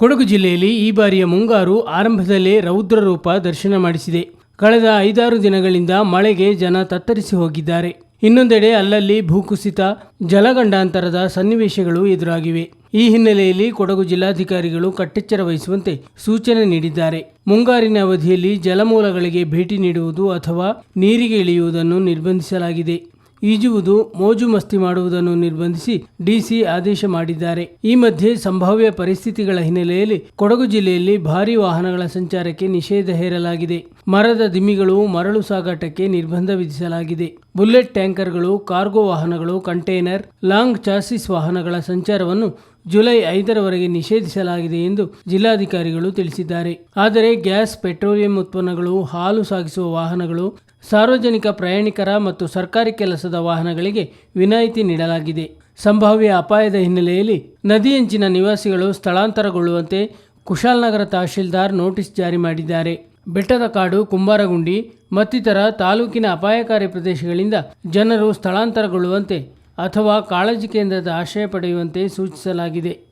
ಕೊಡಗು ಜಿಲ್ಲೆಯಲ್ಲಿ ಈ ಬಾರಿಯ ಮುಂಗಾರು ಆರಂಭದಲ್ಲೇ ರೌದ್ರ ರೂಪ ದರ್ಶನ ಮಾಡಿಸಿದೆ. ಕಳೆದ ಐದಾರು ದಿನಗಳಿಂದ ಮಳೆಗೆ ಜನ ತತ್ತರಿಸಿ ಹೋಗಿದ್ದಾರೆ. ಇನ್ನೊಂದೆಡೆ ಅಲ್ಲಲ್ಲಿ ಭೂಕುಸಿತ, ಜಲಗಂಡಾಂತರದ ಸನ್ನಿವೇಶಗಳು ಎದುರಾಗಿವೆ. ಈ ಹಿನ್ನೆಲೆಯಲ್ಲಿ ಕೊಡಗು ಜಿಲ್ಲಾಧಿಕಾರಿಗಳು ಕಟ್ಟೆಚ್ಚರ ವಹಿಸುವಂತೆ ಸೂಚನೆ ನೀಡಿದ್ದಾರೆ. ಮುಂಗಾರಿನ ಅವಧಿಯಲ್ಲಿ ಜಲಮೂಲಗಳಿಗೆ ಭೇಟಿ ನೀಡುವುದು ಅಥವಾ ನೀರಿಗೆ ಇಳಿಯುವುದನ್ನು ನಿರ್ಬಂಧಿಸಲಾಗಿದೆ. ಈಜುವುದು ಮೋಜು ಮಸ್ತಿ ಮಾಡುವುದನ್ನು ನಿರ್ಬಂಧಿಸಿ ಡಿಸಿ ಆದೇಶ ಮಾಡಿದ್ದಾರೆ. ಈ ಮಧ್ಯೆ ಸಂಭಾವ್ಯ ಪರಿಸ್ಥಿತಿಗಳ ಹಿನ್ನೆಲೆಯಲ್ಲಿ ಕೊಡಗು ಜಿಲ್ಲೆಯಲ್ಲಿ ಭಾರಿ ವಾಹನಗಳ ಸಂಚಾರಕ್ಕೆ ನಿಷೇಧ ಹೇರಲಾಗಿದೆ. ಮರದ ದಿಮ್ಮಿಗಳು ಮರಳು ಸಾಗಾಟಕ್ಕೆ ನಿರ್ಬಂಧ ವಿಧಿಸಲಾಗಿದೆ. ಬುಲೆಟ್ ಟ್ಯಾಂಕರ್ಗಳು, ಕಾರ್ಗೋ ವಾಹನಗಳು, ಕಂಟೈನರ್, ಲಾಂಗ್ ಚಾಸಿಸ್ ವಾಹನಗಳ ಸಂಚಾರವನ್ನು ಜುಲೈ ಐದರವರೆಗೆ ನಿಷೇಧಿಸಲಾಗಿದೆ ಎಂದು ಜಿಲ್ಲಾಧಿಕಾರಿಗಳು ತಿಳಿಸಿದ್ದಾರೆ. ಆದರೆ ಗ್ಯಾಸ್, ಪೆಟ್ರೋಲಿಯಂ ಉತ್ಪನ್ನಗಳು, ಹಾಲು ಸಾಗಿಸುವ ವಾಹನಗಳು ಸಾರ್ವಜನಿಕ ಪ್ರಯಾಣಿಕರ ಮತ್ತು ಸರ್ಕಾರಿ ಕೆಲಸದ ವಾಹನಗಳಿಗೆ ವಿನಾಯಿತಿ ನೀಡಲಾಗಿದೆ. ಸಂಭಾವ್ಯ ಅಪಾಯದ ಹಿನ್ನೆಲೆಯಲ್ಲಿ ನದಿಯಂಚಿನ ನಿವಾಸಿಗಳು ಸ್ಥಳಾಂತರಗೊಳ್ಳುವಂತೆ ಕುಶಾಲನಗರ ತಹಶೀಲ್ದಾರ್ ನೋಟಿಸ್ ಜಾರಿ ಮಾಡಿದ್ದಾರೆ. ಬೆಟ್ಟದ ಕಾಡು, ಕುಂಬಾರಗುಂಡಿ, ಮತ್ತಿತರ ತಾಲೂಕಿನ ಅಪಾಯಕಾರಿ ಪ್ರದೇಶಗಳಿಂದ ಜನರು ಸ್ಥಳಾಂತರಗೊಳ್ಳುವಂತೆ ಅಥವಾ ಕಾಳಜಿ ಕೇಂದ್ರದ ಆಶ್ರಯ ಪಡೆಯುವಂತೆ ಸೂಚಿಸಲಾಗಿದೆ.